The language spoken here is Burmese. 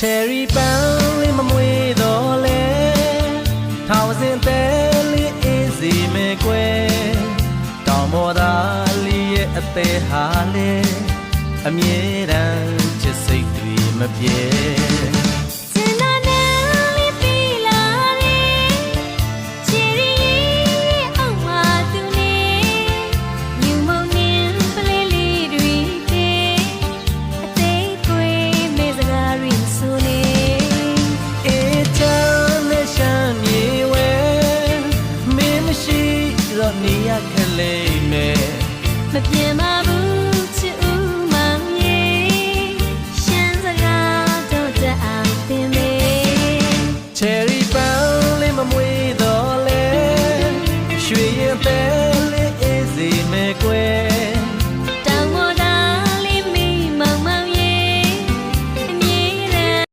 cherry ပန်းလေးမမွေးတော့လေထောင်စင်သေးလေးအေးစီမဲ့ကွယ်တောင်ပေါ်သားလေးရဲ့အသေးဟာလေအမြဲတမ်းချစ်စိတ်တွေမပြေ ရှိတော့နေရခလေးမယ်မပြေပါဘူး